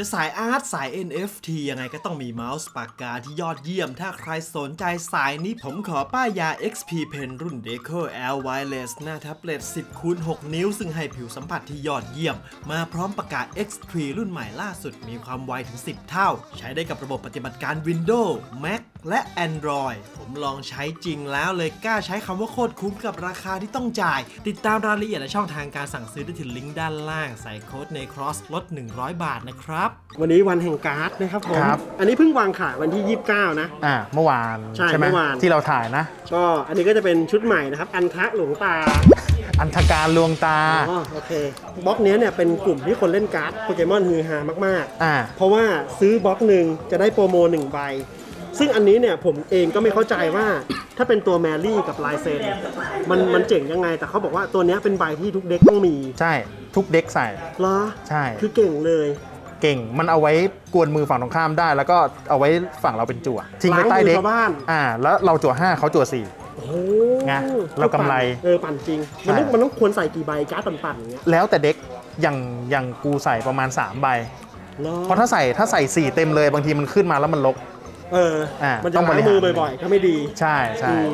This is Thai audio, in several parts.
จะสายอาร์ตสาย NFT ยังไงก็ต้องมีเมาส์ปากกาที่ยอดเยี่ยม ถ้าใครสนใจสายนี้ผมขอป้ายยา XP Pen รุ่น Deco L Wireless หน้าแท็บเล็ต 10คูณ6นิ้ว ซึ่งให้ผิวสัมผัสที่ยอดเยี่ยม มาพร้อมปากกา X3 รุ่นใหม่ล่าสุดมีความไวถึง 10 เท่า ใช้ได้กับระบบปฏิบัติการ Windows Mac และ Android ผมลองใช้จริงแล้วเลยกล้าใช้คำว่าโคตรคุ้มกับราคาที่ต้องจ่าย ติดตามรายละเอียดและช่องทางการสั่งซื้อได้ที่ลิงก์ด้านล่าง ใส่โค้ดใน Cross ลด 100 บาทนะครับ วันนี้วันแห่งการ์ดนะครับผม ครับ อันนี้เพิ่งวางขายวันที่ 29 นะ อ่าเมื่อวานใช่ไหมเมื่อวาน ที่เราถ่ายนะ ก็อันนี้ก็จะเป็นชุดใหม่นะครับ อันทะหลวงตาอันธการลวงตา อ๋อโอเคบล็อกเนี้ยเนี่ยเป็นกลุ่มที่คนเล่นการ์ดโปเกมอนฮือฮามากอ่าๆเพราะว่าซื้อบล็อกหนึ่งจะได้โปรโมหนึ่งใบ ซึ่งอันนี้เนี่ยผมเองก็ไม่เข้าใจว่าถ้าเป็นตัวแมรี่กับลายเซนมันมันเจ๋งยังไง แต่เขาบอกว่าตัวเนี้ยเป็นใบที่ทุกเด็กต้องมีใช่ทุกเด็กใส่ เหรอใช่ คือเก่งเลย เก่งมันเอาไว้กวนมือฝั่งตรงข้ามได้ แล้วก็เอาไว้ฝั่งเราเป็นจั่วทิ้งไว้ใต้ล้างมือเด็กชาวบ้าน อ่า แล้วเราจั่วห้าเขาจั่วสี่ โอ้โหไงเรากำไรเออปั่นจริง มันต้องใช่ มันต้องควรใส่กี่ใบการ์ดปั่นๆอย่างเงี้ยแล้วแต่เด็กอย่างอย่างกูใส่ประมาณ3ใบหรอเพราะถ้าใส่ถ้าใส่ 4 เต็มเลยบางทีมันขึ้นมาแล้วมันลก เอออ่ามันจะต้องบล้างริหาร มือบ่อยๆ ก็ไม่ดีใช่ใช่อืม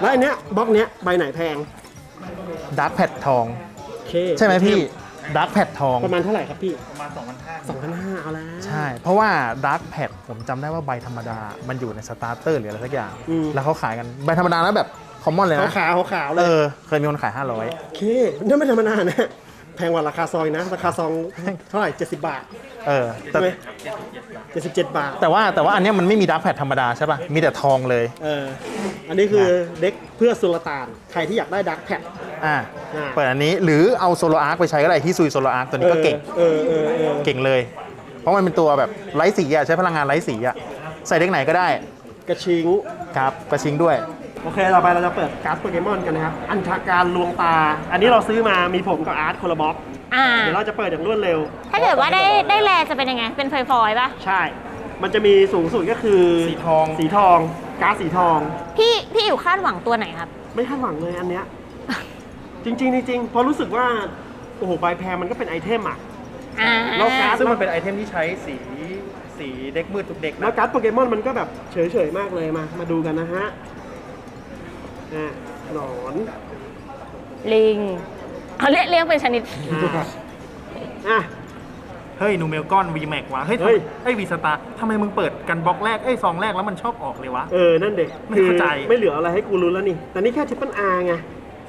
แล้วอันเนี้ยบล็อกเนี้ยใบไหนแพงดักแพดทอง โอเคใช่ไหมพี่ดักแพดทอง ประมาณเท่าไหร่ครับพี่ประมาณ 2,500สองพันห้าเอาแล้วใช่ เพราะว่าดักแพดผมจำได้ว่าใบธรรมดา มันอยู่ในสตาร์เตอร์หรืออะไรสักอย่างอืมแล้วเขาขายกันใบธรรมดานะแบบคอมมอนเลยขาวนะ ขาวๆขาวๆเลเอยอ เคยมีคนขายโอเคนั่นไม่ธรรมดานะ แพงกว่าราคาซอยนะ ราคาซองเท่าไหร่ 70 บาท500เออแต่ใช่ไหม77 บาท แต่ว่าแต่ว่าอันเนี้ยมันไม่มีดักแพดธรรมดาใช่ป่ะ มีแต่ทองเลย เออ อันนี้คือเด็กเพื่อสุลต่าน ใครที่อยากได้ดักแพด อ่า อ่า เปิดอันนี้หรือเอาโซโลอาร์คไปใช้ก็ได้ที่ซุยโซโลอาร์คตัวนี้ก็เก่ง เออเออเออเก่งเลย เพราะมันเป็นตัวแบบไร้สีอะใช้พลังงานไร้สีอะใส่เด็กไหนก็ได้กระชิง ครับ กระชิงด้วย โอเค ต่อไปเราจะเปิดการ์ดโปเกมอนกันนะครับ อันทาการลวงตา อันนี้เราซื้อมามีผมกับอาร์ตคนละบล็อกอ่า เดี๋ยวเราจะเปิดอย่างรวดเร็วถ้าเกิดว่าได้ได้แลจะเป็นยังไง เป็นฟอยๆป่ะ ใช่ มันจะมีสูงสุดก็คือสีทอง สีทองการ์ดสีทอง พี่พี่อยู่คาดหวังตัวไหนครับ ไม่คาดหวังเลยอันเนี้ย จริงๆจริงๆเพราะรู้สึกว่า โอ้โหใบแพรมันก็เป็นไอเทมอะ อ่า แล้วการ์ด ซึ่งมันเป็นไอเทมที่ใช้สีสีเด็กมืดทุกเด็กแล้วการ์ดโปเกมอนมันก็แบบเฉยๆมากเลยมา มาดูกันนะฮะ อะหนอนลิงเอาเรียกเรียกเป็นชนิด อะอะ เฮ้ยนูเมลกอนวีแม็กวะเฮ้ยเฮ้ยเฮ้ยวีสตาร์ทำไมมึงเปิดกันบล็อกแรกเอ้ยซองแรกแล้วมันชอบออกเลยวะ เออ นั่นเด็กไม่เข้าใจ ไม่เหลืออะไรให้กูรู้แล้วนี่ แต่นี่แค่ทิปเปิลอาร์ไง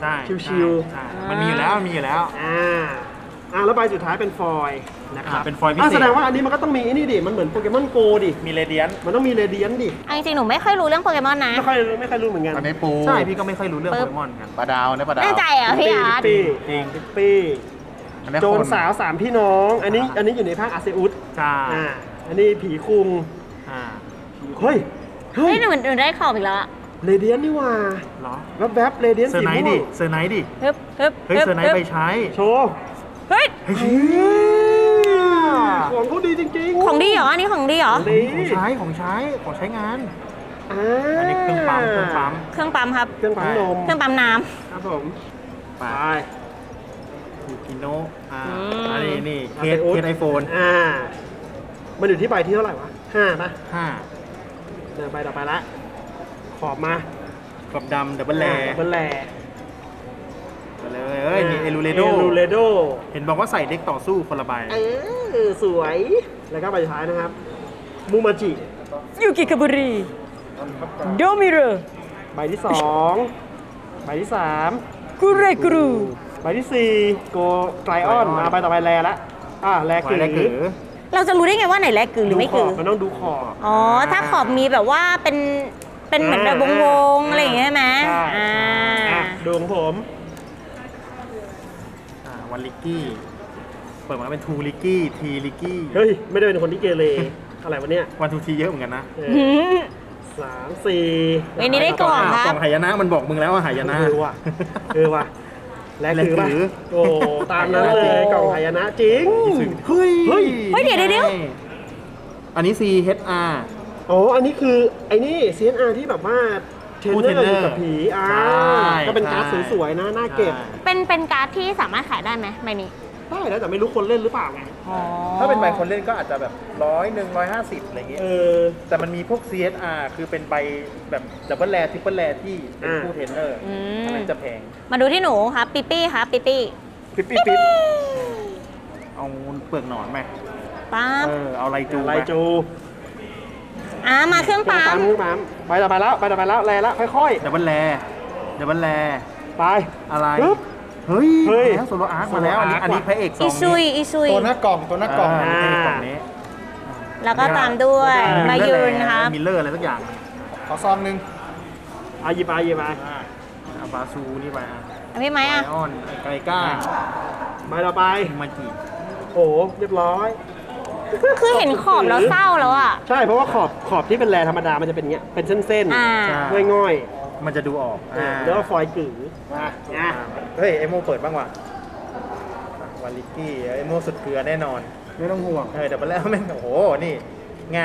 ใช่ชิวๆใช่มันมีอยู่แล้วมันมีอยู่แล้ว อ่าอ่า แล้วใบสุดท้ายเป็นฟอยล์นะครับอ่าเป็นฟอยล์พิเศษอ่าแสดงว่าอันนี้มันก็ต้องมีไอ้นี่ดิ มันเหมือนโปเกมอนโกดิ มีเรเดียนมันต้องมีเรเดียนดิ เอาจริงๆหนูไม่ค่อยรู้เรื่องโปเกมอนนะ ไม่ค่อยไม่ค่อยรู้เหมือนกันอันนี้ปูใช่พี่ก็ไม่ค่อยรู้เรื่องปึ๊โปบ เกมอนกัน ปลาดาวเนี่ยปลาดาวแน่ใจเหรอพี่อาร์ต ปี้จริง ปิ๊ปปี้อันนี้โจรคน สาวสามพี่น้อง อันนี้อันนี้อยู่ในภาคอาเซอุสใช่อ่า อันนี้ผีคุง อ่าเฮ้ย เฮ้เฮ้ยย หนูหนูได้ของอีกแล้วอะเรเดียนนี่หว่าเหรอแวบแวบเรเดียนเซอสีร์ไนม่ท์วดิงเซอร์ไนท์ดิ ฮึบฮึบเฮ้ยเซอร์ไนท์ไปใช้ โชว์ เฮ้ยเฮ้ย ของเขาดีจริงๆของดีเหรอ อันนี้ของดีเหรอ ดีของใช้ของใช้ของใช้งาน อ่าอันนี้เครื่องปั๊มเครื่องปั๊มเครื่องปั๊มครับ เครื่องปั๊มนมเครื่องปั๊มน้ครับผม ไปไปยูกิโนอ่าอืม อันนี้นี่เคเอาสไปอุ๊ดเคสไอโฟนอ่า มันอยู่ที่ใบที่เท่าไหร่วะห้าป่ะห้าเดินไปต่อไปละ ขอบมาขอบดำดับเบิลแลเบิลแลไป เลยเอ้ยนี่เอลูเรโดเอลูเรโดเห็นบอกว่าใส่เด็กต่อสู้คนละใบเออสวย แล้วก็ใบสุดท้ายนะครับ มูมาจิำยูกิคาบุรีโดมิเรใบที่สองใบที่สามกุเรกุรูใบที่สี่โกไกลออนมาใบต่อไปแลละอ่าแลไว้กือแล้วคือเราจะรู้ได้ไงว่าไหนแลกกือหรือไม่ดูขกืออบมันต้องดูขอบอ๋อถ้าขอบมีแบบว่าเป็นเป็นเหมือนแบบวงๆอะไรอย่างเงี้ยใช่ไหมใช่อ่าอะดูของผม อ่าวันลิกกี้ เปิดมาเป็นทูลิกกี้ทีลิกกี้เฮ้ย ไม่ได้เป็นคนที่เกเร อะไรวะเนี่ยวันทูทีเยอะเหมือนกันนะเอหือมสามสี่เว้ยนี่ได้กล่องครับ กล่องหายนะมันบอกมึงแล้วว่าหายนะเออว่ะเออว่ะแลกคือป่ะแลกคือ โอ้ตามนั้นเลยกล่องหายนะจริง เฮ้ยเฮ้ย เฮ้ยเดี๋ยวเดี๋ยวเดี๋ยว อันนี้ CHR อ๋ออันนี้คือไอ้นี่ CNR ที่แบบว่า เทรนผู้เนอร์ trainer อยู่กับผีอ่าใช่ก็เป็นการ์ดใช่ สวยๆนะน่าเก็บใช่เป็นเป็นการ์ดที่สามารถขายได้ไหมใบนี้ได้นะแต่ไม่รู้คนเล่นหรือเปล่าไงอ๋อถ้าเป็นใบคนเล่นก็อาจจะแบบร้อยหนึ่งร้อยห้าสิบอะไรเงี้ยเออ แต่มันมีพวก CSR คือเป็นใบแบบดับเบิลแรทิปเปิลแรที่เป็นอ่าคู่เทรนเนอร์อือันมนั้นจะแพงมาดูที่หนูครับปิปี้ครับปิปี้ปิ๊บปิ๊บปิ๊บเอาเปลือกหนอนไหมปั๊บเออเอาไรจูไลไหมจู อ่ามาเครื่องปั๊ม เครื่องปั๊มไปต่อไปแล้วไปต่อไปแล้วแลแล้วค่อยดับเบิลแรดับเบิลแรๆไป อะไรปึ๊บเฮ้ยเฮ้ย แล้วโซโลอาร์คมาแล้วอันนี้ Solar Arc อันนี้พระเอกซอีองซุย นี้อีซุย ตัวหน้ากล่องตัวหน้ากล่องอ่าอันนี้พระเอกกล่องนี้แล้วก็ตามด้วยมายืนครับ มิลเลอร์อะไรสักอย่างขอซองหนึ่งเอาหยิบไปหยิบไปอาบาซูนี่ไปอะอะพี่ไม้ไออะออนไอไกก้าไปต่อไปมาจิโอ้โหเรียบร้อย คือเห็นขอบแล้วเศร้าแล้วอะ ใช่เพราะว่าขอบขอบที่เป็นแรธรรมดามันจะเป็นอย่างเงี้ยเป็นเส้นอ่า ๆง่อยมันจะดูออกๆอ่าแล้วก็ฟอยล์กึ๋งมาอะเฮ้ยไอโมเปิดบ้างว่ะวาลิกกี้ไอโมสุดเกลือแน่นอน ไม่ต้องห่วงเออเดี๋ยวไปแล้วแม่งโอ้โห นี่ ไง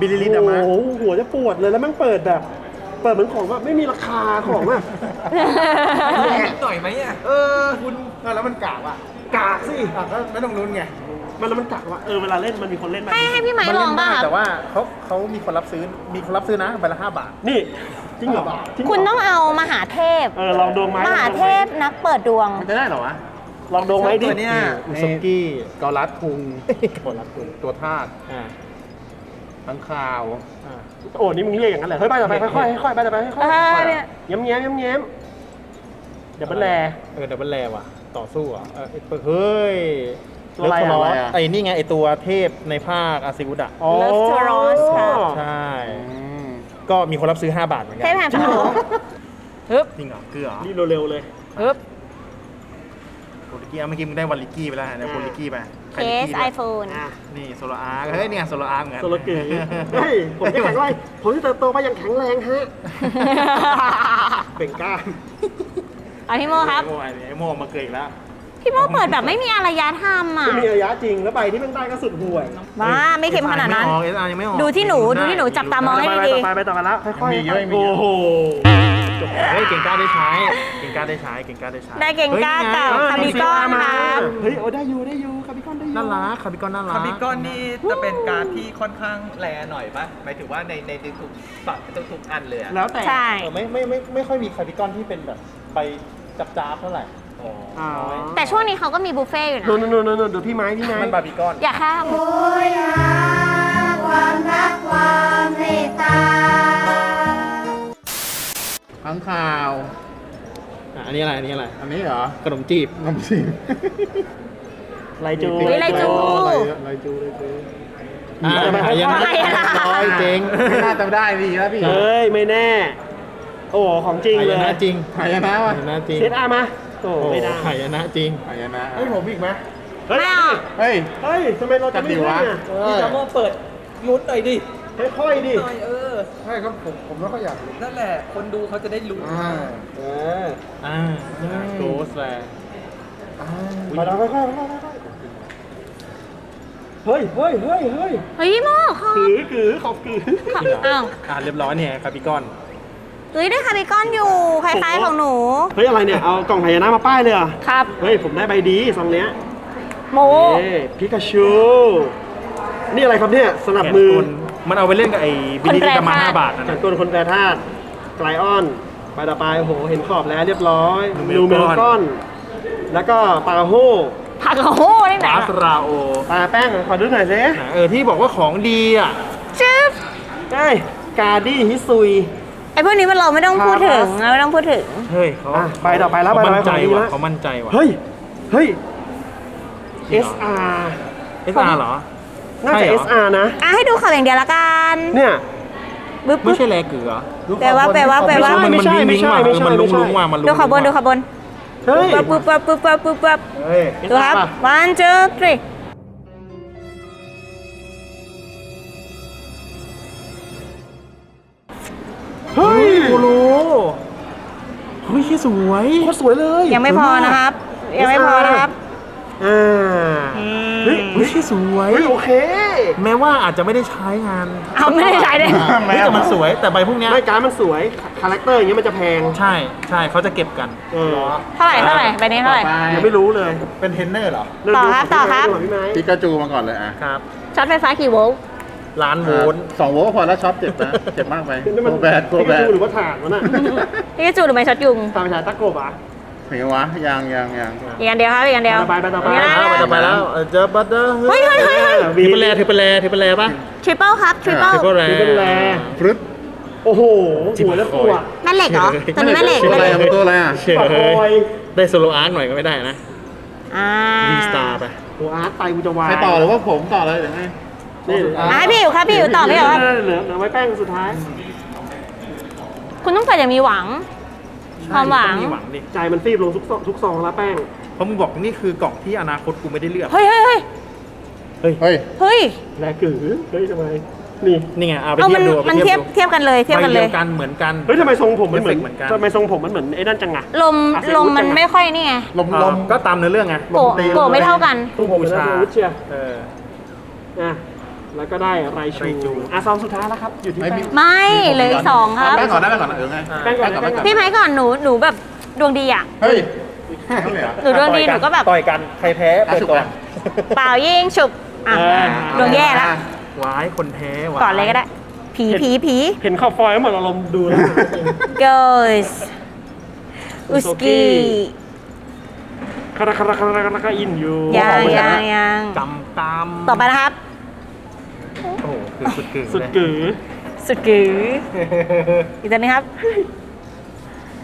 บิลลิลิตออกมา โอ้โหหัวจะปวดเลยแล้วแมันเปิดแบบ เปิดเหมือนของว่าไม่มีราคาของอะหน่อยไหมอะ เออ คุณแล้วมันกากอะกากสิ อะก็ไม่ต้องลุ้นไง มันแล้วมันกากว่าเออเวลาเล่นมันมีคนเล่นแบบให้ให้พี่ไม้มันลเล่องนบ้าได้งคแต่รับว่าเขาเขามีคนรับซื้อมีคนรับซื้อนะใบละห้าบาท นี่จริงเหรอจริงเหรคุณต้องเอามหาเทพ เออลองดวงไหมมหาเทพนักเปิดดวง มันจะได้เหรอวะ ลองดวงไหมดิตัวเนี้ยอุซกี้เกาลัดทุงเกาลัดทุงตัวทาสอ่าทั้งข่าว อ่าโอ้นี่มึงเรียกอย่างนั้นเหรอเฮ้ยไปต่อไปค่อยๆค่อยๆไปต่อไปค่อยเออเนี่ยๆเย้มแย้มเย้มแย้มเดี๋ยวมันแล เออดับเบิลแลว่ะ ต่อสู้อะเออไอ้เฮ้ย ตัวอะไรอะเลิฟทรสไอ้นี่ไงไอ้ตัวเทพในภาคอาซิวุดะอ๋อ Love to Rose ครับใช่ ก็มีคนรับซื้อ 5 บาทเหมือนกัเทพแห่งพระโขนงฮึบจริงเหรอเกลือเหรอนี่เร็วๆเลย ฮึบโพลิกี้เอาเมื่อกี้มึงได้วันลิกี้ไปแล้วฮะเนี่ยโพลิกี้ไปเคสไอโฟน อะนี่โซโลอาร์เฮ้ยเนี่ยโซโลอาร์เหมือนกัน โซโลเกะเฮ้ย ผมจะแข็งแรงผมจะเติบโตไปอย่างแข็งแรงฮะเบ่งกล้าม เอาพี่โมครับ ไอ้โม่ไอ้โม่มาเกยอีกแล้ว พี่โมเปิดแบบไม่มีอารยธรรมอะ ไม่มีระยะจริงแล้วใบที่มันได้ก็สุดห่วยว้าไม่เค็มขนาดนั้น เอสอาร์ยังไม่ออกดูที่หนูดูที่หนูจับตามองให้ไปดีต่อไปไปต่อไปแล้วค่อยๆมีเยอะมีเยโอ้อะโหเฮ้ยเก่งกล้าได้ใช้เก่งกล้าได้ใช้เก่งกล้าได้ใช้ได้เก่งกล้ากับฮ้ยคาบิกอนครับ เฮ้ยโอ้ได้อยู่ได้อยู่คาบิคอนได้อยู่น่ารักคาบิกอนน่ารัก คาบิกอนนี่จะเป็นการดที่ค่อนข้างแรหน่อยปะหมายถึงว่าในในทุกๆฝั่งทุกๆอันเลยอะแล้วแต่ใช่ เออไม่ไม่ไม่ไม่ค่อยมีคาบิกอนที่เป็นแบบไปจับจ้าบเท่าไหร่ อ่าแต่ช่วงนี้เขาก็มีบุฟเฟ่ต์อยู่นะโน่นโน่นโน่นโน่นดูพี่ไม้พี่ไม้มันบาร์บีคอน อย่าข้าม โอยหาความรักความเมตตาข้างข่าว อะอันนี้อะไร อันนี้อะไร อันนี้เหรอขนมจีบขนมจีบไลจูเฮ้ยไลจูไรจูไรจูอ่าอ่าหายนะหายนะร้อยเจ๊งน่าจะได้ดีแล้วพี่เฮ้ย ไม่แน่ โอ้ของจริงหาเลยยนะจริงหายนะวะหายนะจริง เซตอาร์มา โอ้ไม่ได้ หายนะจริงหายนะเฮ้ยผมอีกไหมเฮ้ยไม่เอาเฮ้ย เฮ้ยทำไมเราจะไม่จัดดิขึ้นวะอะพี่จามโมเปิดลุ้นหน่อยดิค่อยๆดิหน่อยเออ ใช่ครับผมผมไม่ค่อยอยากรู้นั่นแหละ คนดูเขาจะได้ลุ้นอ่าเอออ่าโกสแลมาเราค่อยๆค่อยๆค่อยๆเฮ้ยเฮ้ยเฮ้ยเฮ้ยเฮ้ยพี่โมขอบกือกือขอบกืออ้าวอ่าเรียบร้อยเนี่ยคาบิกอน เฮ้ยได้คาบิกอนอยู่คล้ายๆของหนู เฮ้ย อะไรเนี่ย เอากล่องหายนะมาป้ายเลยเหรอครับ เฮ้ย ผมได้ใบดีซองเนี้ยโมเอ้พิกาชู นี่อะไรครับเนี่ย สนับมือ มันเอาไปเล่นกับไอ้บิลลี่คนแปลกามาธาตุห้าบาทนะแข่นะงตัวคนแปรธาตุไกลออนไปต่อไปโอ้โห เห็นขอบแล้วเรียบร้อยนูเมลนูเมลก้อนก้อนแล้วก็ปาโฮผักโอ้โหได้ไหนบาสราโอปลาแป้ง ขอดูหน่อยสิเออที่บอกว่าของดีอะ จึ๊บเอ้ยกาดี้ฮิซุยไอ พวกนี้มันเราไม่ต้องพูดถึงเราไม่ต้องพูดถึง เฮ้ยเขาอะไปต่อไปแล้วเขามั่นไปต่อไปใจของดีว่ะละ เขามั่นใจว่ะเฮ้ย เฮ้ย จริงเหรอ SR เอสอาร์เหรอ น่าใช่จะเหรอ SR นะ อะให้ดูข่าวอย่างเดียวละกันเนี่ยบึ๊บไม่บึ๊บ ใช่แลเกลือแปลว่าแปลว่าแปลว่ามันไม่มันใช่วิ้งไม่วิ้งใช่ว่ะไม่ใช่มันลุ้งไม่ใช่ลุ้งว่ะมันลุ้งดูขบวนดูขบวนเฮ้ยปึ๊บปึ๊บปึ๊บปึ๊บปึ๊บปึ๊บปึ๊บเฮ้ยดูครับ one two three โคโลเฮ้ยสวยโคตรสวยเลยยังไม่พอนะครับ ยังไม่พอนะครับอ่าอืมเฮ้ยเฮ้ยสวยเฮ้ยโอเค แม้ว่าอาจจะไม่ได้ใช้งานเอาไม่ได้ใช้เลยเฮ้ยแต่มันสวยแต่ใบพวกเนี้ยไม่การดมันสวยคาแรคเตอร์อย่างเงี้ยมันจะแพงใช่ใช่เขาจะเก็บกันเออเท่าไหร่เท่าไหร่ใบนี้เท่าไหร่ยังไม่รู้เลยเป็นเทรนเนอร์เหรอเริ่มต่อดูครับขงต่อครับพี่ไม้ปิกาจูมาก่อนเลยอะครับช็อตไฟฟ้ากี่โวลต์ ล้านโวลต์ สองโวลต์ก็พอแล้วช็อปเจ็บนะเจ็บมากไปนี่มันโคแบดโคพี่แบกระดจูหรือว่าถ่านวะน่ะพี่กระจูหรือไม่ช็อตยุงตามไปฉายตะกบอะ เห็นวะยังยังยังอีกอันเดียวครับอีกอันเดียวต่อไปไปต่อไปอีกอันเดียวไปจะไปแล้วเออเจอบัตเตอร์เฮ้ยเฮ้ยเฮ้ยเฮ้ยทิปเปิลแรทิปเปิลแรทิปเปิลแรป่ะทริปเปิลครับทริปเปิลทิปเปิลแรนี่เป็นแรฟรึดโอ้โหหัวแล้วตัวแม่เหล็กเหรอตัวนี้แม่เหล็กตัวแม่อะไรเหล็กอะมันตัวอะไรอะเฉยปากคอยได้โซโลอาร์ตหน่อยก็ไม่ได้นะอ่าดีสตาร์ไปโอ้อาร์ตไตกูจะวายใครต่อหรือว่าผมต่อเลยหรือไง นี่อะให้พี่อยู่ครับพี่อยู่ต่อพี่อยู่ครับเหลือเหลือเหลือไว้แป้งสุดท้าย คุณต้องเปิดอย่างมีหวัง ความหวังต้องมีหวังดิใจมันฟีบลงทุกซองทุกซองแล้วแป้ง เพราะมึงบอกนี่คือกล่องที่อนาคตกูไม่ได้เลือก เฮ้ยเฮ้ยเฮ้ยเฮ้ย เฮ้ยแลกือเฮ้ยทำไม นี่ นี่ไงเอาไปเอาเทีมัยนบดูอาไปมันเทียบดูเทียบกันเลยเทียบกันเลยใบดีวกันเหมือนกัน เฮ้ยทำไมทรงผมมันเหมือนเอฟเฟกต์เหมือนกัน ทำไมทรงผมมันเหมือนไอ้นั่นจังอะ ลมอะเสียงลมวุฒิมันจังอะไม่ค่อยนี่ไงลมลมก็ตามเนื้อเรื่องไงโกะโกะไม่เท่ากันผู้บูชาวุฒิเชียร์เอออะ แล้วก็ได้ไรชูไรชู อะซองสุดท้ายแล้วครับ อยู่ที่ไม่แป้มี ง ไม่เหลืออีกสองครับ แป้งก่อนได้แป้งก่อนเออไงแป้งก่อนแป้งก่อน พี่ไม้ก่อนหนูหนูแบบดวงดีอะ เฮ้ยแค่นั้นเลยเหรอ หนูดวงดีหนูก็แบบต่อยกันใครแพ้เปิดก่อน เปล่ายิงฉุบอะเออ ดวงแย่แล้วว้ายคนแพ้ว้ายก่อนเลยก็ได้ ผีผีผีเห็นขอบฟอยล์ก็หมดอารมณ์ดูแล้ว girls อุสกี้คาราคาราคาราคาราคาอินอยู่ยังยังยังกำกำต่อไปนะครับโอ้โห คือสุดกึ่งสุดเลยกือสุดกืออีกตัวนึงครับ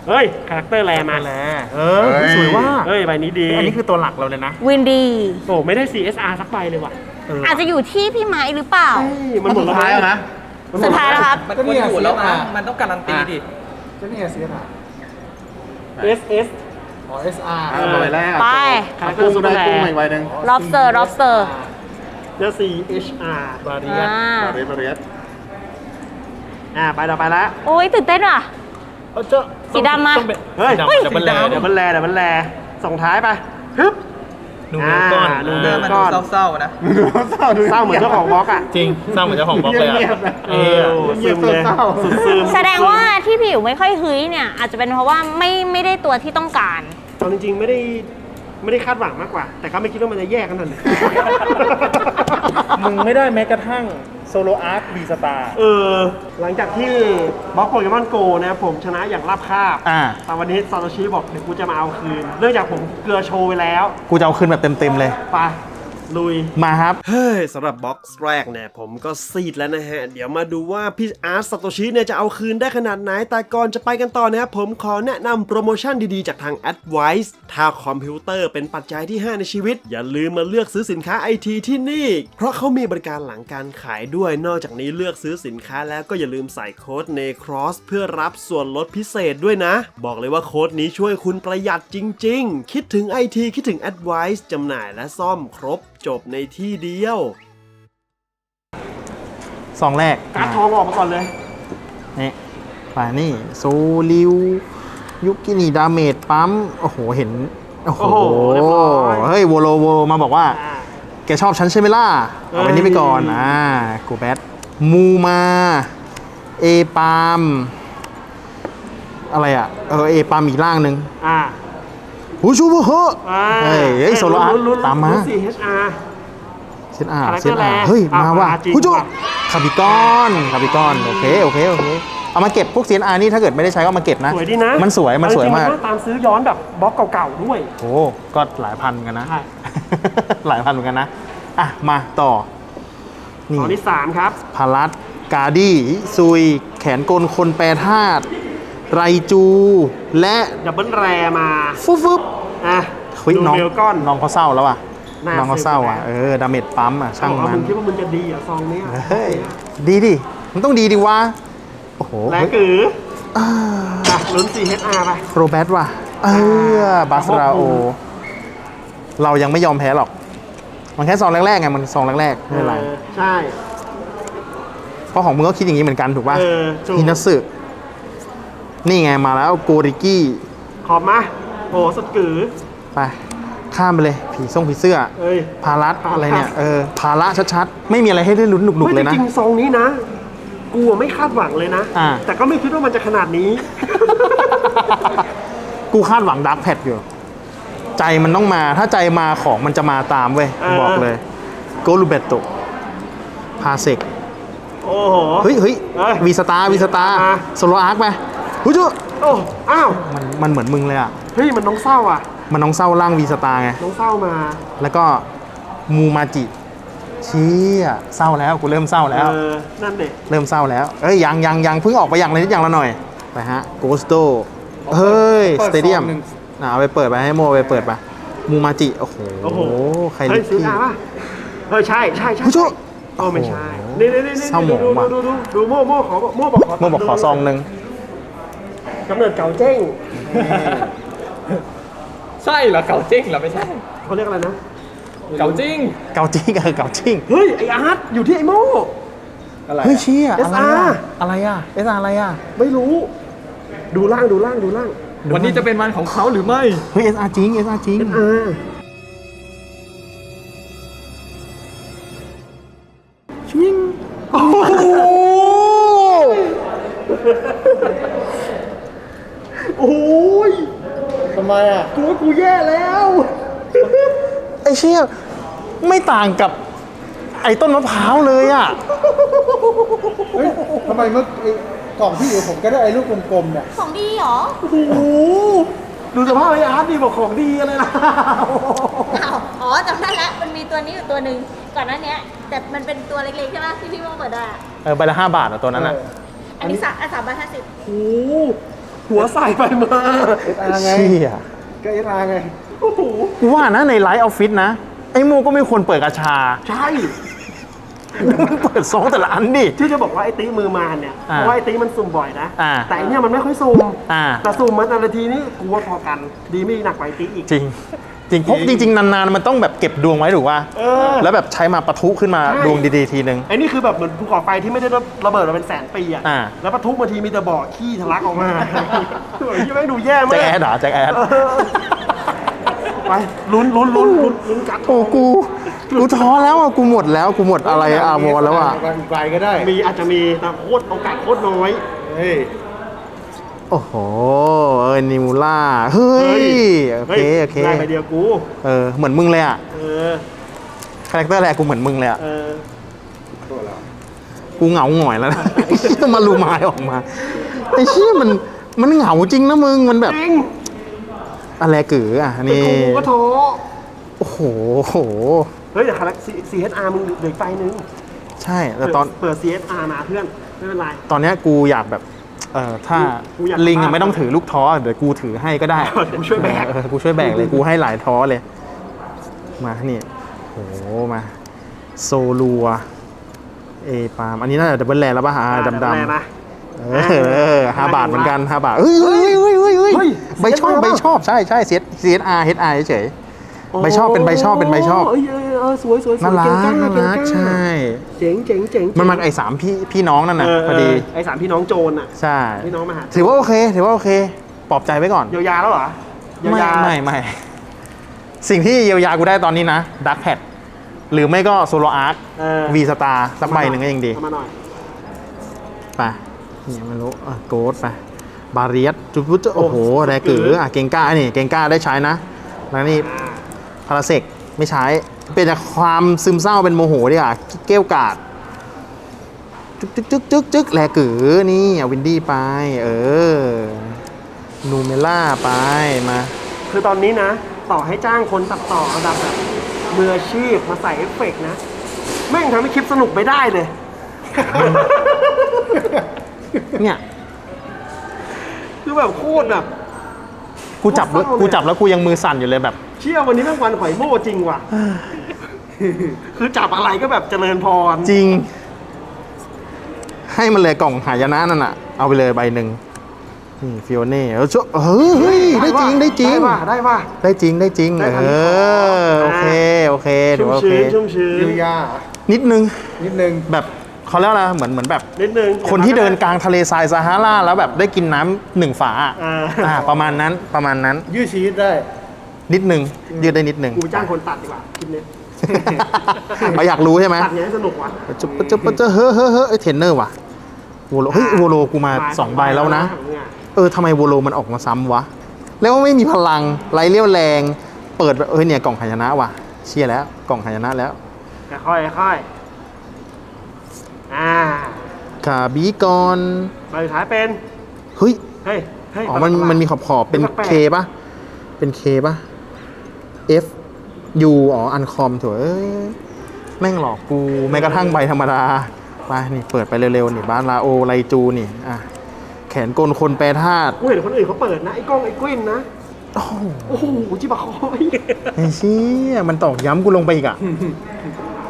เฮ้ย คาแรคเตอร์แรมามาแล้วเออสวยว่า เฮ้ย ใบนี้ดี อันนี้คือตัวหลักเราเลยนะวินดี โอ้ไม่ได้ CSR สักใบเลยว่ะเอออาจจะอยู่ที่พี่ไม้หรือเปล่า เฮ้ยมันสุดท้ายแล้วนะสุดท้ายแล้วครับ มันควรอยู่แล้วนะมันต้องการันตีดิ ก็นี่ไงเสียหาย S S อ๋อ SR อะใบแรกไปคาแรคเตอกุ้ร์งสุดได้แรกุ้งมาอีกใบหนึ่ง lobster lobster แล้ว CHR บาเรียสอ่า บาเรียบาเรียสอ่าไปต่อไปละโอ้ยตื่นเต้นว่ะ เอาเจ้าสีดำมา ต้องเป็นเฮ้ยสีดำดับเบิลแลเดี๋ยวมันแลเดี๋ยวมันแลส่งท้ายไปฮึบดูเนื้อก้อนอ่าดูเอเนื้ออมันดูเศร้าๆนะเศร้าดูเศร้าเหมือนเจ้าของบล็อกอะจริงสร้างเหมือนเจ้าของบล็อกเลยอะเงียบๆนะ เอเอออซึมเลยเศร้าๆสุดซึมแสดงว่าที่ผิวไม่ค่อยฮึ้ยเนี่ย อาจจะเป็นเพราะว่าไม่ไม่ได้ตัวที่ต้องการ เอาจริงๆไม่ได้ ไม่ได้คาดหวังมากกว่า แต่ก็ไม่คิดว่ามันจะแย่ขนาดนี้ มึงไม่ได้แม้กระทั่งโซโลอาร์ตบีสตาร์ เออหลังจากที่บล็อกโปเกมอนโกนะครับผมชนะอย่างราบคาบอ่า แต่วันนี้ซาโตชิบอกเดี๋ยวกูจะมาเอาคืน เนื่องจากผมเกลือโชว์ไปแล้ว กูจะเอาคืนแบบเต็มๆเลย ไป ลุย มาครับ เฮ้ยสำหรับบ็อกซ์แรกเนี่ยผมก็ซีดแล้วนะฮะ เดี๋ยวมาดูว่าพี่อาร์ตสโตชิเนี่ยจะเอาคืนได้ขนาดไหน แต่ก่อนจะไปกันต่อนะครับผมขอแนะนำโปรโมชั่นดีๆ จากทาง Advice ถ้าคอมพิวเตอร์เป็นปัจจัยที่ 5 ในชีวิต อย่าลืมมาเลือกซื้อสินค้าไอทีที่นี่ เพราะเขามีบริการหลังการขายด้วย นอกจากนี้เลือกซื้อสินค้าแล้วก็อย่าลืมใส่โค้ด NECROSS เพื่อรับส่วนลดพิเศษด้วยนะ บอกเลยว่าโค้ดนี้ช่วยคุณประหยัดจริง ๆ คิดถึง IT คิดถึง Advice จำหน่ายและซ่อมครบจบในที่เดียว ซองแรกการ์ดทองออกมาก่อนเลย นี่ป่านี่โซลิว ยุกินีดาเมจปั๊ม โอ้โห เห็น โอ้โห โอ้โหเรียบร้อย เฮ้ย โวโลโวมาบอกว่า อ่า แกชอบฉันใช่ไหมล่ะ เอาไว้นี่ไปก่อน เอ้ย อ่า กูแบทมูมา เอปาม อะไรอะ เออ เอปามอีกร่างหนึ่ง อ่า หูชูเบอร์เฮ้ออ่าเฮ้ยเฮ้ยโซโลอาร์ลุ้นๆตามมาลุ้น 4HR เซนอาร์คาแรคเซเตอนร์อาร์แรกเฮ้ย อะมาว่ะมาจริงหูจูว่ะคาบิกอนคาบิกอนโอเค โอเค โอเค เอามาเก็บพวกเซนอาร์นี่ถ้าเกิดไม่ได้ใช้ก็เอามาเก็บนะ สวยดีนะมันสวย มันสวยมากเอจริงๆน่ตามซื้อย้อนแบบบล็อกเก่าๆด้วย โอ้ก็หลายพันกันนะ ใช่ หลายพันเหมือนกันนะ อะ มาต่อ นี่ตอนที่ 3 ครับ พารัสกาดี้ซุย แขนกลคนแปรธาตุ ไรจูและดับเบิลแรมาฟุบฟุบอะเฮ้ยดูน้องเบลก้อนน้องเขาเศร้าแล้วอะน่าน้องเขาเศร้าอะซื้เออไปแล้วอดาเมจปั๊มอะช่างบอกว่ามัมึนงคิดว่ามึงจะดีเหรอะซองเนี้ยเฮ้ยดีดิมันต้องดีดิวะโอ้โหแรงเฮ้ยกืออ่าอะลุ้น 4HR ไปโรแบทว่ะเออบาสราโอ เรายังไม่ยอมแพ้หรอก มันแค่ซองแรกๆไงมันซองแรกๆไม่เป็นไรเออใช่เพราะของมึงก็คิดอย่างนี้เหมือนกันถูกป่ะเออถูกฮินัสึ นี่ไงมาแล้วโกริกี้ขอบมาโอ้สุดกือไปข้ามไปเลยผีส่งผีเสื้อ เอ้ยพารัตพารัตอะไรเนี่ยเออพาระชัดๆ ไม่มีอะไรให้ได้ลุ้นหนุกๆ เลยนะจริงๆซองนี้นะ กูอะไม่คาดหวังเลยนะ อ่า แต่ก็ไม่คิดว่ามันจะขนาดนี้ กูคาดหวังดักแพดอยู่ ใจมันต้องมาถ้าใจมาของมันจะมาตามเว้ยเออ บอกเลยโกลูเบตโตพาเซกโอ้โห เฮ้ยเฮ้ยเอ้ยวีสตาร์วีสตาร์อะ โซโลอาร์คไป เฮ้ยจุ๊โอ้อ้าวมันมันเหมือนมึงเลยอะ เฮ้ยมันน้องเศร้าอะ มันน้องเศร้าร่างวีสตาร์ไง น้องเศร้ามา แล้วก็มูมาจิเชี่ยเศร้าแล้วกูเริ่มเศร้าแล้ว เออนั่นเด็กเริ่มเศร้าแล้ว เอ้ยยังยังยังเพิ่งออกไปอย่างละนิดอย่างละหน่อยไปฮะโกสโตเฮ้ยสเตเดียมอะเอาไปเปิดไปให้โมไปเปิดไปมูมาจิโอ้โหโอ้โหใครเฮ้ลิยกซื้อพี่อาป่ะเออใช่ใช่ใช่ผู้ช่วย โอ้ไม่ใช่โอ้โหนี่นี่นี่นี่เศร้าหมองดูว่ะ ดูดูดูดูโม่โม่ขอโม่บอกขอโมบอกขอซองหนึ่ง กำเนิดเก่าเจ้งใช่เหรอเก่าจริงเหรอไม่ใช่ เขาเรียกอะไรนะ เก่าจริงเกาจริงเออเกาจริงเฮ้ย ไออาร์ตอยู่ที่ไอโม่ อะไรเฮ้ยเชี่ยอะไร SR อะอะไรอะเอสอาร์อะไรอะไม่รู้ ดูล่างดูล่างดูล่างวันนี้จะเป็นวันของเขาหรือไม่เฮ้ยเอสอาร์จริง เอสอาร์จริงอ่าชิ ไมอะกูว่ากูแย่แล้ว ไอเชี่ยไม่ต่างกับ ไอ้ต้นมะพร้าวเลยอะเฮ้ยทำไมเมื่อไอ้กล่องที่อยู่ผมก็ได้ไอ้ลูกกลมๆเนี่ยของดีเหรอโอ้โหดูสภาพไออาร์ตดีบอกของดีอะไรนะอ้าวอ๋อจำได้แล้วมันมีตัวนี้อยู่ตัวหนึ่งก่อนหน้าเนี้ย แต่มันเป็นตัวเล็กๆใช่ไหมที่พี่มองเปิดได้อะเออใบละห้าบาทอะตัวนั้นอะอันนี้สามอันสามร้อยห้าสิบโอ้โห หัวใส่ไปมาเอสอาร์ไงเชี่ยก็เอสอาร์ไงโอ้โหกูว่านะในไลฟ์ออฟฟิศนะ ไอ้โมก็ไม่ควรเปิดกระชา ใช่ มันเปิดซองแต่ละอันดิ ที่จะบอกว่าไอ้ตีมือมานเนี่ยอ่าเพราะว่าไอ้ตีมันสุ่มบ่อยนะ อ่าแต่อันเนี่ยมันไม่ค่อยสุ่มอ่า แต่สุ่มมาแต่ละทีนี่กูว่าพอกัน ดีไม่หนักไปตีอีกจริง จริงเพราะจริง ๆ นานๆ มันต้องแบบเก็บดวงไว้ถูกป่ะเออ แล้วแบบใช้มาปะทุขึ้นมาใช่ดวงดีๆทีนึง ไอ้นี่คือแบบเหมือนภูเขาไฟที่ไม่ได้ระเบิดมาเป็นแสนปีอะ อ่า แล้วปะทุบางทีมีแต่บ่อขี้ทะลักออกมาเฮ้ยยังไม่งดูแย่มาแจ็กคแอดเหรอแจ็คแอดเออไปลุ้นลุ้นลุ้นลุ้นลุ้นกัดโอ้กูกูท้อแล้วอะกูหมดแล้วกูหมดอะไรอาวรแล้วอะอีกใบก็ได้ มีอาจจะมีแต่โคตรโอกาสโคตรน้อย เฮ้ย โอ้โห เออนิมูล่า เฮ้ย โอเค โอเคได้ไปเดียวกู เออ เหมือนมึงเลยอะ เออ คาแรคเตอร์แรกกูเหมือนมึงเลยอะ เออ กูเหงาหงอยแล้วนะมารูมายออกมา ไอ้เชี่ยมัน มันเหงาจริงนะมึง มันแบบจริงอะไรกืออะเป็นนี่กูกูก็ท้อโอ้โหโอ้โห เฮ้ยแต่คาแรค CSR มึงเหลืออกไฟนึง ใช่ แต่ตอน เปิด CSR มาเพื่อน ไม่เป็นไร ตอนเนี้ยกูอยากแบบ เออถ้ากูอยากลิงอะพาไม่ต้องถือลูกท้อเดี๋ยวกูถือให้ก็ได้ กูช่วยแบก เออกูช่วยแบกเลยกูให้หลายท้อเลย มานี่โหมาโซลัวเอปาล์มอันนี้น่าจะดับเบิลแลนด์แล้วป่ะฮะดำดแม่นะำเออเออห้าบาทเหมือนกันห้าบาทเฮ้ยเฮ้ยเฮ้ยเฮ้ยเฮ้ยเฮ้ยใบชอบ CSR ใบชอบใช่ใช่ C C S R H R เฉย ใบชอบเป็นใบชอบเป็นใบชอบเยเยเออสวยสวยสวยน่ารักเงน่ารักเงใช่ เจ๋งเจ๋งเจ๋งมันมาไอ้สามพี่พี่น้องนั่นน่ะเออพอดีไอ้สามพี่น้องโจรอะ ใช่พี่น้องมาหาถือว่าโอเค ถือว่าโอเคปลอบใจไว้ก่อนเยียวยาแล้วเหรอเยียไม่วยาไม่ไม่สิ่งที่เยียวยากูได้ตอนนี้นะดักแพดหรือไม่ก็โซโลอาร์คเออวีสตาร์สักใบหนึ่งก็ยังดีเอามาหน่อยไปเนี่ยไม่รู้อะโกดไปบาเรียสจุดจุดโอ้โหแรกืออะเกงก้านี่เกงก้าได้ใช้นะแล้วนี่ พาราเซกไม่ใช้ เป็นจากความซึมเศร้าเป็นโมโหดีกว่าเกี้ยวกาดจึ๊กจึ๊กจึ๊กจึ๊กจึ๊กแรกือนี่เอาวินดี้ไป เออ นูเมล่าไปมา คือตอนนี้นะ ต่อให้จ้างคนตัดต่อระดับแบบมืออาชีพมาใส่เอฟเฟกต์นะ แม่งทำให้คลิปสนุกไม่ได้เลย เนี่ย คือแบบโคตรแบบ กูจับแล้วเศร้าเลยกูจับแล้วกูยังมือสั่นอยู่เลยแบบ เชี่ยวันนี้แม่งวันหอยโม่จริงว่ะ คือจับอะไรก็แบบเจริญพร จริง ให้มันเลยกล่องหายนะนั่นน่ะ เอาไปเลยใบหนึ่งนี่ฟิโอเน่เออชั่วเฮ้ยเฮ้ยได้จริงได้จริง ได้ป่ะได้ป่ะ ได้จริงได้จริงได้เอทันทีอโอเคโอเคถืชุ่อมว่าโอเคชื้นชุ่มชื้นเยียวยานิดนึงนิดนึงแบบ เขาเรียกอะไรเหมือนเหมือนแบบ นิดนึงคนที่เดินกลางทะเลทรายซาฮาราแล้วแบบได้กินน้ำหนึ่งฝาอะอ่า อ่าประมาณนั้นประมาณนั้น ยืดชีวิตได้นิดนึงยืดได้นิดนึงกูจ้างคนตัดดีกว่าคลิปนี้เอาอยากรู้ใช่ไหม ตัดเนี้ยสนุกว่ะจุ๊บจุ๊บจุ๊บเฮ้อเฮ้อเฮ้อไอยเทรนเนอร์ว่ะโวโลเฮ้ยโวโลกูมาสองใบแล้วนะ เออทำไมโวโลมันออกมาซ้ำวะ แล้วไม่มีพลังไรเรี่ยวแรง เปิดแบบเอ้ยเนี่ยกล่องหายนะว่ะ เชียร์แล้วกล่องหายนะแล้ว ค่อยๆค่อยๆ อ่าขาบีกอนใบสุดท้ายเป็น เฮ้ย เฮ้ย เฮ้ยอ๋อ มัน มันมีขอบขอบๆเป็นแปลกๆ K ป่ะ เป็น K ป่ะ F U อ๋อ อันคอมถั่วเอ้ยแม่งหลอกกู แม้กระทั่งใบธรรมดา ไป นี่ เปิดไปเร็วๆ นี่ บ้านลาโอไลจู นี่ อะ แขนกลคนแปรธาตุกูเห็นคนอื่นเขาเปิดนะ ไอ้กล้องไอ้กวินนะโอ้โหโอ้โหจิบะคอยไอ้เชี่ยมันตอกย้ำกูลงไปอีกอะ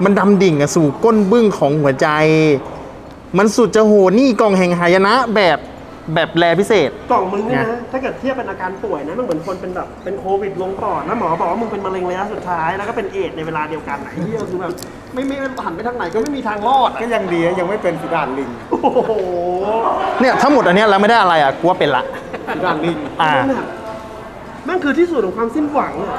มันดำดิ่งอะสู่ก้นบึ้งของหัวใจ มันสุดจะโหดนี่กล่องแห่งหายนะแบบแบบแรพิเศษ กล่องมึงเนี่ยไงนะ ถ้าเกิดเทียบเป็นอาการป่วยนะ มันเหมือนคนเป็นแบบ เป็นโควิดลงปอดแล้วหมอบอกว่ามึงเป็นมะเร็งระยะสุดท้าย แล้วก็เป็นเอดส์ในเวลาเดียวกันไหนที่คือแบบ ไม่ไม่หันไปทางไหนก็ไม่มีทางรอดก็อะยังดีนะยังไม่เป็นสุดานลิง โอ้โห เนี่ยทั้งหมดอันเนี้ยแล้วไม่ได้อะไรอะกูว่าเป็นละ สุดานลิงอ่า นั่นน่ะแม่งคือที่สุดของความสิ้นหวังอะ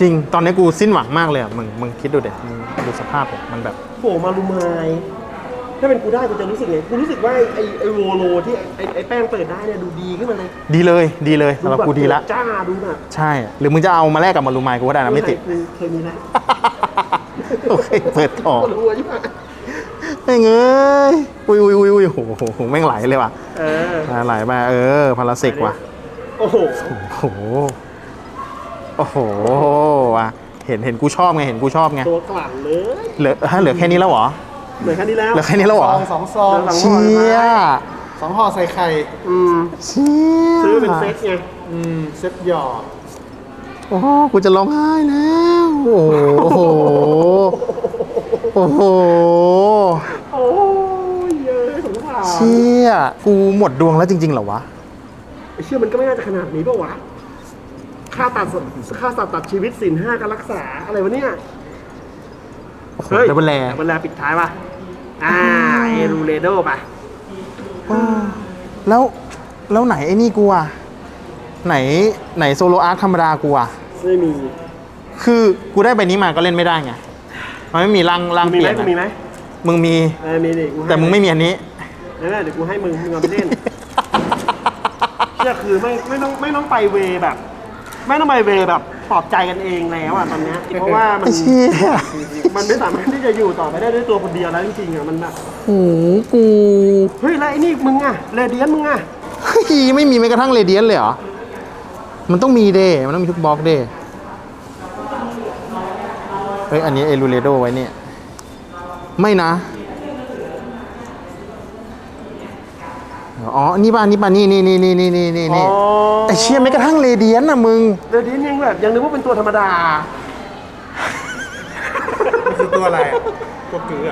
จริงตอนนี้กูสิ้นหวังมากเลยอะมึงมึงคิดดูเด็มึงดูสภาพผมมันแบบโผล่มาลุมายถ้าเป็นกูได้กูจะรู้สึกไงกูรู้สึกว่าไอ้ไอ้โวโลที่ไอ้ไอ้แป้งเปิดได้เนี่ยดูดีขึ้นมาเลยดีเลยดีเลยสำหรับกูดีละจ้าดูแบบใช่ หรือมึงจะเอามาแลกกับมารูมายกูก็ได้นะไม่ติดกูเคยมีนะโอเคเปิดต่อรู้ว่าใช่ไหมแม่งเอ้ยอุ้ยอุ้ยอุ้ยอุ้ยโอ้โหโอ้โหแม่งไหลเลยว่ะเออไหลมาเออพาราเซกว่ะโอ้โห โอ้โหโอ้โหว่ะเห็นเห็นกูชอบไงเห็นกูชอบไงตัวกลั่นเลยเหลือฮะเหลือแค่นี้แล้วเหรอเหมือนแค่นี้แล้วเหลือแค่นี้แล้วเหรอซองสองซองสองเชี่ยสองห่อใส่ไข่อืมเชี่ยซื้อเป็นเซ็ตไงอืมเซ็ตหยอดโอ้โหกูจะร้องไห้แล้วโอ้โหโอ้โหโอ้ยเยอะสงสารเชี่ยกูหมดดวงแล้วจริงๆเหรอวะไอ้เชื่อมันก็ไม่น่าจะขนาดนี้ป่าวะ ค่าตัดค่าสัตว์ตัดชีวิตสินห้าการรักษาอะไรวะเนี่ยโอ้โหดับเบิลแลดับเบิลแลปิดท้ายป่ะ อ่า เอรูเรโดป่ะแล้วแล้วไหนไอ้นี่กูอะไหนไหนโซโลอาร์คธรรมดากูอะไม่มี คือกูได้ใบนี้มาก็เล่นไม่ได้ไงมันไม่มีร่างร่างมีเปไหมลี่ยนกูมีไหมอะมึงมีเออมีดิกูให้แต่มึงไม่มีอันนี้นั่นแหละเดี๋ยวกูให้มึงมึงเอาไปเล่นเชื่อคือไม่ไม่ต้องไม่ต้องไปเวแบบ ไม่ต้องไปเวแบบปลอบใจกันเองแล้วอะตอนเนี้ยเพราะว่ามัน ไอ้เชี่ยมันไม่สามารถที่จะอยู่ต่อไปได้ด้วยตัวคนเดียวแล้วจริงๆอะมันแบบโอ้โหกูเฮ้ยแล้วไอ้นี่มึงอะเรเดียนมึงอะเฮ้ยไม่มีแม้กระทั่งเรเดียนเลยเหรอ มันต้องมีเดมันต้องมีทุกบล็อกเดเฮ้ยอันนี้เอลูเรโดไว้เนี่ย ไม่นะ อ๋อ นี่ป่ะนี่ป่ะนี่นี่นี่นี่นี่นี่นี่นี่ไอเชี่ยไม่กระทั่งเรเดียนนะมึงเรเดียนยังแบบยังนึกว่าเป็นตัวธรรมดา มันคือตัวอะไรอะตัวเกลือ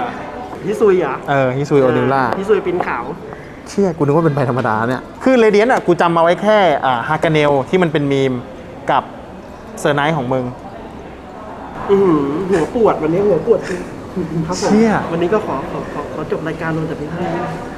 ฮิซุยเหรอะเออฮิซุยโอนิล่าฮิซุยปินขาว เชี่ยกูนึกว่าเป็นใบธรรมดาเนี่ย คือเรเดียนอะกูจำมาไว้แค่อ่าฮากาเนลที่มันเป็นมีมกับเซอร์ไนท์ของมึง อือหือหัวปวดวันนี้หัวปวดจริงครับผมเชี่ย วันนี้ก็ขอขอขอขอจบรายการลงแต่เพียงเท่านี้นะ